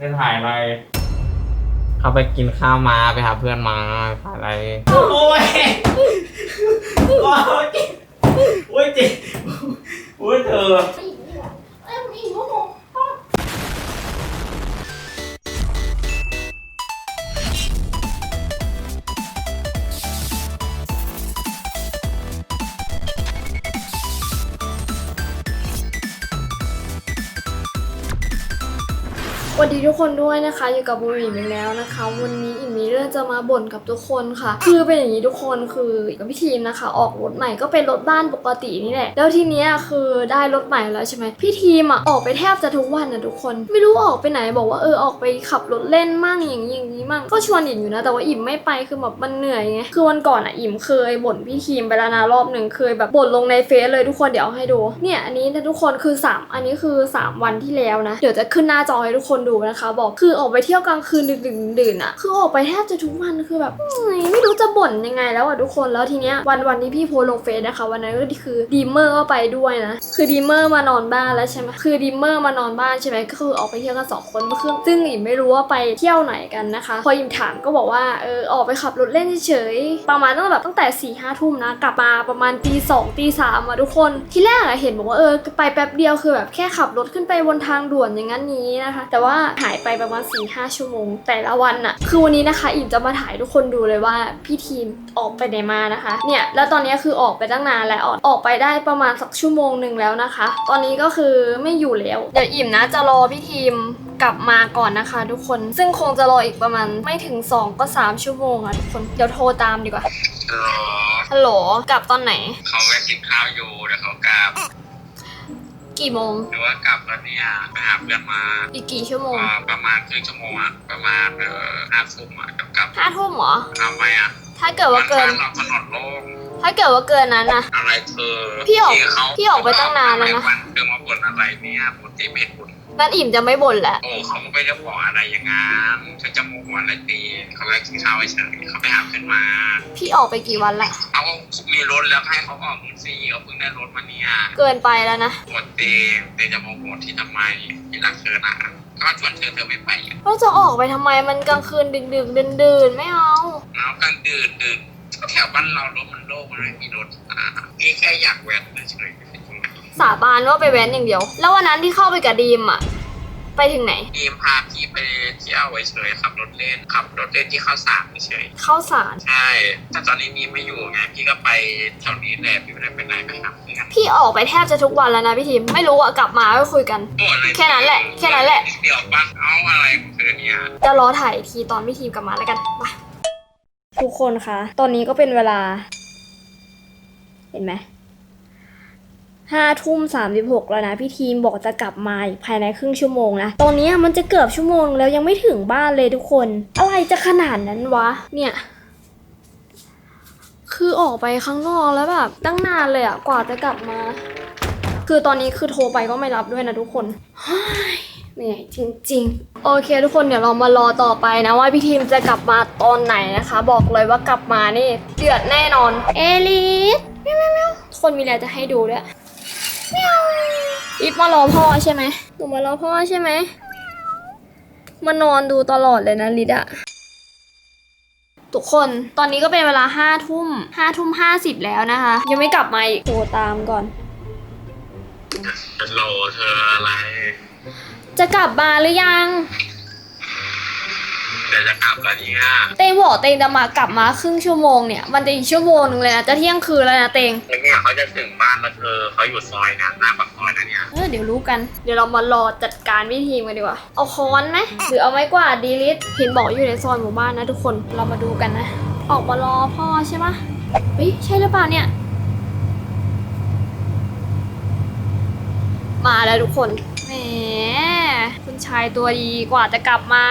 จะถ่ายอะไรเขาไปกินข้าวมาไปหาเพื่อนมาถ่ายอะไรโอ้ยโอ้ยโอ้ยจิโอ้ยเธอเอ้ยคุณอิงโมโหส วัสดีทุกคนด้วยนะคะ อยู่กับบูมี่อีกแล้วนะคะ วันนี้อิ่มมีเรื่องจะมาบ่นกับทุกคนค่ะ คือเป็นอย่างนี้ทุกคนคือกับพี่ทีมนะคะ ออกรถใหม่ก็เป็นรถบ้านปกตินี่แหละ แล้วทีเนี้ยคือได้รถใหม่แล้วใช่ไหมพี่ทีมอะออกไปแทบจะทุกวันนะทุกคน ไม่รู้ออกไปไหนบอกว่าเออออกไปขับรถเล่นมั่งอย่างนี้อย่างนี้มั่งก็ชวนอิ่มอยู่นะ แต่ว่าอิ่มไม่ไปคือแบบมันเหนื่อยไงคือวันก่อนอะอิ่มเคยบ่นพี่ทีมไปแล้วนะรอบหนึ่งเคยแบบบ่นลงในเฟซเลยทุกคนเดี๋ยวเอาให้ดูเนี่ยอันนี้นะทุกคนคือสามอันนี้คือสามวันที่แล้วนะ เดี๋ยวจะขึ้นหน้าจอให้ทุกคนดูนะคะ บอกคือออกไปเที่ยวกลางคืนดึกๆดื่นๆอะคือออกไปแทบจะทุกวันคือแบบไม่รู้จะบ่นยังไงแล้วอะทุกคนแล้วทีเนี้ยวันวันที่พี่โพลงเฟซนะคะ วันนั้นก็คือดีเมอร์ก็ไปด้วยนะคือดีเมอร์มานอนบ้านแล้วใช่ไหมคือดีเมอร์มานอนบ้านใช่ไหมก็คือออกไปเที่ยวกันสองคนเมื่อนซึ่งอิมไม่รู้ว่าไปเที่ยวไหนกันนะคะ พออิมถามก็บอกว่าเออออกไปขับรถเล่นเฉยๆประมาณตั้งแต่แบบตั้งแต่4ี่ห้าทุ่มนะกลับมาประมาณตีสองตีสามอะทุกคนที่แรกอะเห็นบอกว่าเออไปแป๊บเดียวคือแบบแค่ขับรถขึ้นไปบนทางด่วนอย่างนั้นนี้นะคะ แต่ว่าหายไปประมาณ4ี่ห้าชั่วโมง แต่ละวันอะคือวันนี้นะคะอิ่มจะมาถ่ายทุกคนดูเลยว่าพี่ทีมออกไปไหนมานะคะ เนี่ยแล้วตอนนี้คือออกไปตั้งนานแล้วออกออกไปได้ประมาณสักชั่วโมงหนึ่งแล้วนะคะ ตอนนี้ก็คือไม่อยู่แล้วเดี๋ยวอิ่มนะจะรอพี่ทีมกลับมาก่อนนะคะ ทุกคนซึ่งคงจะรออีกประมาณไม่ถึง 2 ก็ 3 ชั่วโมงอะทุกคนเดี๋ยวโทรตามดีกว่าเออฮัลโหลกลับตอนไหนเขาแวะกินข้าวอยู่เดี๋ยวเขากลับ กี่โมงหรือว่ากลับแล้วเนี่ยไปหาเพื่อนมาอีกกี่ชั่วโมงอ่าประมาณครึ่งชั่วโมงอะประมาณเอ่อห้าทุ่มอะกลับกลับห้าทุ่มเหรอ ทำไมอะถ้าเกิดว่าเกิน บ้เราถนนโล่งถ้าเกิดว่าเกินนั้นนะ อะไรเธอพี่ออกเขาพี่ออกไปตั้งนานแล้วนะวันเธอมาบ่นอะไรเนี่ยปกติไม่บ่นงั้นอิ่มจะไม่บ่นแหละ โอ้เขาไม่ได้บอกอะไรอย่างงั้นเขาจะโมโหอะไรตีเขาแวะกินข้าวเฉยเขาไปหาเพื่อนมา พี่ออกไปกี่วันละเอามีรถแล้วให้เขาออกมือซี่เขาเพิ่งได้รถมาเนี่ยเกินไปแล้วนะปวดเตเตจะโมโหที่ทำไมที่รักเธอนะก็ชวนเธอเธอไม่ไปอะเราจะออกไปทำไมมันกลางคืนดึกดึกๆดื่นดื่นๆไม่เอาแล้วกลางดื่นดื่นก็แถวบ้านเรารถมันโล่งมันไม่มีรถอ่าพี่แค่อยากแวะเฉยๆไม่เป็นไรสาบานว่าไปแว้นอย่างเดียว แล้ววันนั้นที่เข้าไปกับดีมอะ ไปถึงไหนทีมพาพี่ไปเที่ยวเฉยๆขับรถเล่นขับรถเล่นที่เข้าสามเฉยเข้าสาร ๆใช่แต่ตอนนี้มีไม่อยู่ไงพี่ก็ไปแถวนี้แหละพี่ไม่ได้ไปไหนไปหาเพื่อนพี่ออกไปแทบจะทุกวันแล้วนะพี่ทีมไม่รู้อะกลับมาก็คุยกัน โอ้อะไรแค่นั้นแหละแค่นั้นแหละ เดี๋ยวบ้านเอาอะไรของเธอเนี่ยจะรอถ่ายทีตอนพี่ทีมกลับมาแล้วกันไปทุกคนคะ ตอนนี้ก็เป็นเวลา เห็นไหม ห้าทุ่มสามสิบหกแล้วนะพี่ทีมบอกจะกลับมาภายในครึ่งชั่วโมงนะตอนนี้มันจะเกือบชั่วโมงแล้วยังไม่ถึงบ้านเลยทุกคน อะไรจะขนาดนั้นวะ เนี่ยคือออกไปข้างนอกแล้วแบบตั้งนานเลยอะกว่าจะกลับมา คือตอนนี้คือโทรไปก็ไม่รับด้วยนะทุกคนเหนื่อยจริง ๆ โอเค ทุกคนเดี๋ยวเรามารอต่อไปนะว่าพี่ทีมจะกลับมาตอนไหนนะคะ บอกเลยว่ากลับมานี่เดือดแน่นอน เอลิสเมียวเมียวเมียวทุกคนมีอะไรจะให้ดูด้วย อีฟมารอพ่อใช่ไหมหนูมารอพ่อใช่ไหมมานอนดูตลอดเลยนะลิดอะทุกคน ตอนนี้ก็เป็นเวลาห้าทุ่มห้าทุ่มห้าสิบแล้วนะคะ ยังไม่กลับมาอีกโทรตามก่อนฮัลโหลเธออะไร จะกลับมาหรือยัง เดี๋ยวจะกลับแล้วเนี่ยเตงบอกเตงจะมากลับมาครึ่งชั่วโมงเนี่ยมันจะอีกชั่วโมงนึงเลยนะจะเที่ยงคืนแล้วนะเตงแล้วเนี่ยเขาจะถึงบ้านแล้วเธอเขาอยู่ซอยนะหน้าปากซอยนะเนี่ยเออเดี๋ยวรู้กัน เดี๋ยวเรามารอจัดการวิธีกันดีกว่า เอาค้อนไหมหรือเอาไม้กวาดดีลิทเห็นบอกอยู่ในซอยหมู่บ้านนะทุกคนเรามาดูกันนะ ออกมารอพ่อใช่ปะเฮ้ยใช่หรือเปล่าเนี่ย มาแล้วทุกคนแหมคุณชายตัวดีกว่าจะกลับมา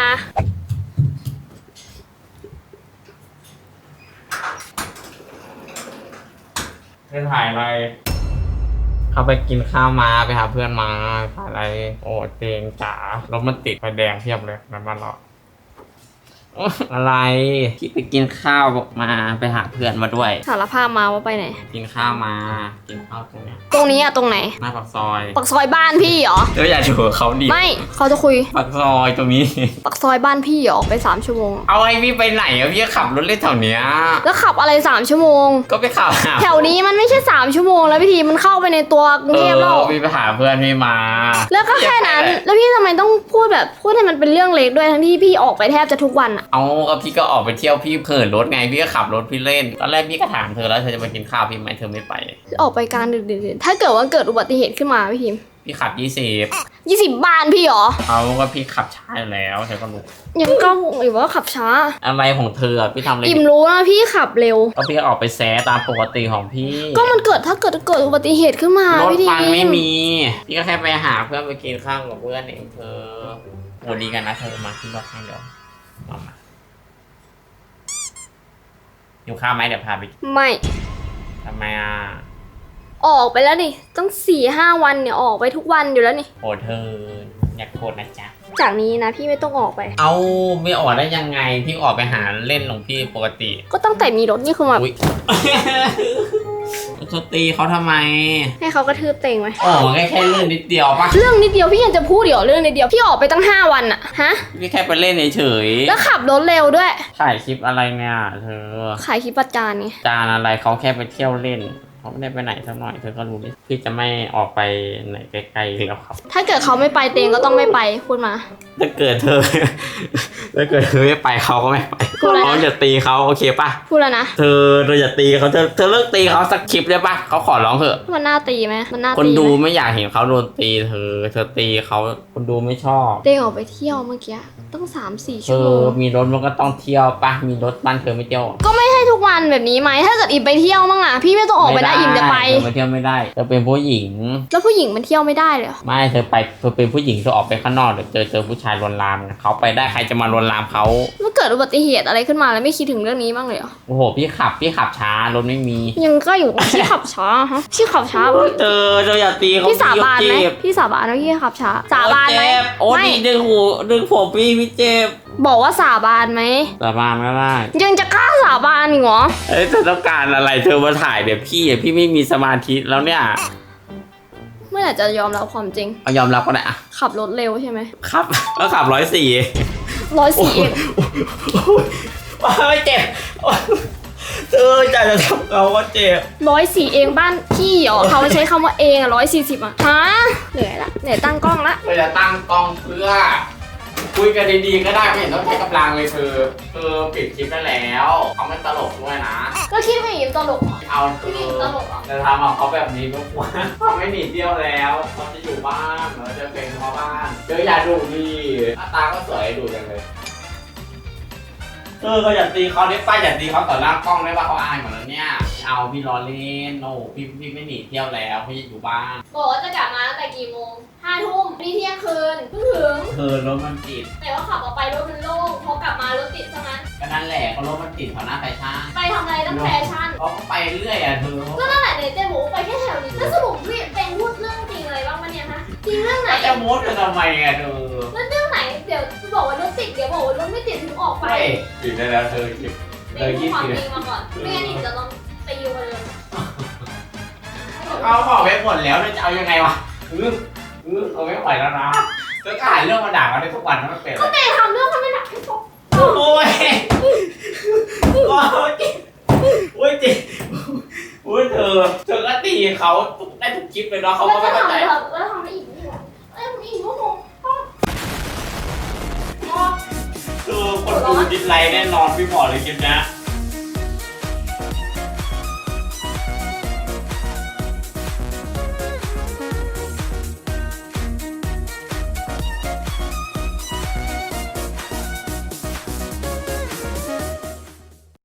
จะถ่ายอะไร เขาไปกินข้าวมาไปหาเพื่อนมาถ่ายอะไร โอ้เตงจ๋ารถมันติดไฟแดงเทียบเลยในบ้านเรา อะไรพี่ไปกินข้าวมาไปหาเพื่อนมาด้วย สารภาพมาว่าไปไหน กินข้าวมา กินข้าวตรงเนี้ยตรงนี้อะตรงไหนหน้าปากซอยปักซอยบ้านพี่เหรอเดี๋ยวอย่าถูกเขาดิไม่เขาจะคุยปากซอยตรงนี้ ปักซอยบ้านพี่เหรอออกไป3ชั่วโมงเอาไอ้พี่ไปไหนอะพี่ก็ขับรถเล่นแถวเนี้ยแล้วขับอะไร3ชั่วโมง ก็ไปขับหาแถวนี้มันไม่ใช่3ชั่วโมง แล้วพี่ทีมันเข้าไปในตัวกรุงเทพแล้วออพี่ไปหาเพื่อนพี่มา แล้วก็แค่นั้น แล้วพี่ทำไมต้องพูดแบบพูดให้มันเป็นเรื่องเล็กด้วยทั้งที่พี่ออกไปแทบจะทุกวันอะเอาก็พี่ก็ออกไปเที่ยวพี่เผินรถไงพี่ก็ขับรถพี่เล่น ตอนแรกพี่ก็ถามเธอแล้วเธอจะไปกินข้าวพี่ไหมเธอไม่ไป ออกไปกลารดึกดื่นๆถ้าเกิดว่าเกิดอุบัติเหตุขึ้นมาพี่ทีมพี่ขับยี่สิบยี่สิบบ้านพี่เหรอ เอาก็พี่ขับช้าอยู่แล้วเธอก็รู้ยังก็หงอยู่ว่าขับช้า อะไรของเธออะพี่ทำอะไรอิ่มรู้นะพี่ขับเร็ว ก็พี่ก็ออกไปแซะตามปกติของพี่ ก็มันเกิดถ้าเกิดเกิดอุบัติเหตุขึ้นมารถพี่ทีมันไม่มี พี่ก็แค่ไปหาเพื่อนไปกินข้าวกับเพื่อนเองเธอโหดีกันนะเธอมาที่รถให้เดี๋ยว เอามาอยู่ข้าวไหมเดี๋ยวพาไปไม่ ทำไมอะออกไปแล้วนี่ต้องสี่ห้าวันเนี่ยออกไปทุกวันอยู่แล้วนี่โหเธออยากโทษนะจ๊ะ จากนี้นะพี่ไม่ต้องออกไป เอาไม่ออกได้ยังไงพี่ออกไปหาเล่นของพี่ปกติ ก็ตั้งแต่มีรถนี่คือมา อุ้ย เธอตีเขาทำไม ให้เขากระทืบเต็งไหม โอ้แค่แค่เรื่องนิดเดียวปะเรื่องนิดเดียวพี่ยังจะพูดเดี๋ยวเรื่องนิดเดียวพี่ออกไปตั้งห้าวันอะฮะพี่แค่ไปเล่นเฉยแล้วขับรถเร็วด้วย ๆถ่ายคลิปอะไรเนี่ยเธอ ขายคลิปประจานไงจานอะไรเขาแค่ไปเที่ยวเล่น เขาไม่ได้ไปไหนสักหน่อยเธอก็รู้ดิพี่จะไม่ออกไปไหนไกลๆแล้วครับ ถ้าเกิดเขาไม่ไปเต็งก็ต้องไม่ไปพูดมา ถ้าเกิดเธอ ถ้าเกิดเธอไม่ไปเขาก็ไม่ไปพูดอะไรนะ เขาจะตีเขาโอเคปะพูดแล้วนะ เธอเธออย่าตีเขาเธอเธอเลิกตีเขาสักคลิปได้ปะเขาขอร้องเถอะ มันน่าตีไหมมันน่าคนตีดูไหมไม่อยากเห็นเขาโดนตีเธอ เธอตีเขาคนดูไม่ชอบ เต็งออกไปเที่ยวเมื่อกี้ต้องสามสี่เธชั่วโมองมีรถมันก็ต้องเที่ยวปะมีรถบ้านเธอไม่เที่ยวก็ไม่ให้ทุกวันแบบนี้ไหมถ้าเกิดอิ่มไปเที่ยวมั่งอะพี่ไม่ต้องออกไปได้อิ่มจะไป เธอไปเที่ยวไม่ได้ เธอเป็นผู้หญิง แล้วผู้หญิงมันเที่ยวไม่ได้เลยเหรอไม่เธอไปเธอเป็นผู้หญิงเธอออกไปข้างนอกเดี๋ยวเจอเจอผู้ชายลวนลามนะเขาไปได้ใครจะมาลวนลามเขามันเกิดอุบัติเหตุอะไรขึ้นมาแล้วไม่คิดถึงเรื่องนี้บ้างเลยเหรอโอ้โห พี่ขับพี่ขับช้ารถไม่มียังก็อยู่ พี่ขับช้าฮะพี่ขับช้าเธอเธออย่าตีเขาพี่สาบานไหมเจ็บพี่สาบานว่าพี่ขับช้าสาบานไหมโอ้เจ็บโอ้ไม่ดีดึงหูดึงผมพี่พี่เจ็บบอกว่าสาบานไหมสาบานก็ได้ยังจะกล้าสาบานอีกเหรอเอ้ยเธอต้องการอะไรเธอมาถ่ายเดี๋ยวพี่อะพี่ไม่มีสมาธิแล้วเนี่ยเมื่อไหร่จะยอมรับความจริง เอายอมรับก็ได้อะขับรถเร็วใช่ไหมครับ ก็ขับร้อยสี่ ร้อยสี่เองไม่เจ็บเธออยากจะทำเราก็เจ็บร้อยสี่เองบ้านพี่เหรอเขาใช้คำว่าเองอะร้อยสี่สิบอะฮะเหนื่อยละเหนื่อยตั้งกล้องละเธอจะตั้งกล้องเพื่อ คุยกันดีๆก็ได้ไม่เห็นต้องใช้กำลังเลยเธอเธอปิดคลิปได้แล้วเขาไม่ตลกด้วยนะ ก็คิดว่าอิ่มตลกเหรอเอาเธอจะทำเอาเขาแบบนี้ก็ควรเขาไม่หนีเที่ยวแล้วเขาจะอยู่บ้านเราจะเป็นพ่อบ้านเธออย่าดูดี ตาก็สวยดูจังเลยเออก็อย่าตีเขาได้ป้าอย่าตีเขาต่อหน้ากล้องได้ว่าเขาอายหมดแล้วเนี่ยไม่เอาพี่รอเล่นโอ้พี่พี่ไม่หนีเที่ยวแล้วพี่จะอยู่บ้านบอกว่าจะกลับมาตั้งแต่กี่โมงห้าทุ่มนี่เที่ยงคืนเพิ่งถึงเธอรถมันติดแต่ว่าขับออกไปรถมันโล่งพอกลับมารถติดซะงั้นก็นั่นแหละเขารถมันติดแถวหน้าไฟช่างไปทำอะไรตั้งแฟชั่นเขาก็ไปเรื่อยอะเธอก็นั่นแหละเนี่ยเจ๊หมูไปแค่แถวนี้แล้วสรุปพี่เป็นพูดเรื่องจริงอะไรบ้างปะเนี่ยฮะจริงเรื่องไหนแล้วจะมุดกันทำไมอะเธอแล้วเรื่องไหน เดี๋ยวบอกว่ารถติดเดี๋ยวบอกว่ารถไม่ติดถึงออกไปไปติดได้แล้วเธอหยิบเดี๋ยวพูดความจริงมาก่อนไม่งั้นอีกจะต้องตีอยู่เลย เขาบอกไปหมดแล้วเราจะเอายังไงวะอืออือเขาไม่ไหวแล้วนะเธอก็หาเรื่องมาด่าเขาได้ทุกวันนะมันเป็นอะไรแต่ทำเรื่องมันไม่หนักให้พกโอ้ยโอ้ยโอ้ยจิโอ้ยเธอ เธอก็ตีเขาได้ทุกคลิปเลยเนาะเขาแล้วก็จะไม่เข้าใจทำแล้วทำได้อีกไม่หรอเอ้ยมันอีกก็คง คือคนดูดิสไลค์แน่นอนพี่บอกเลยคลิปเนี้ย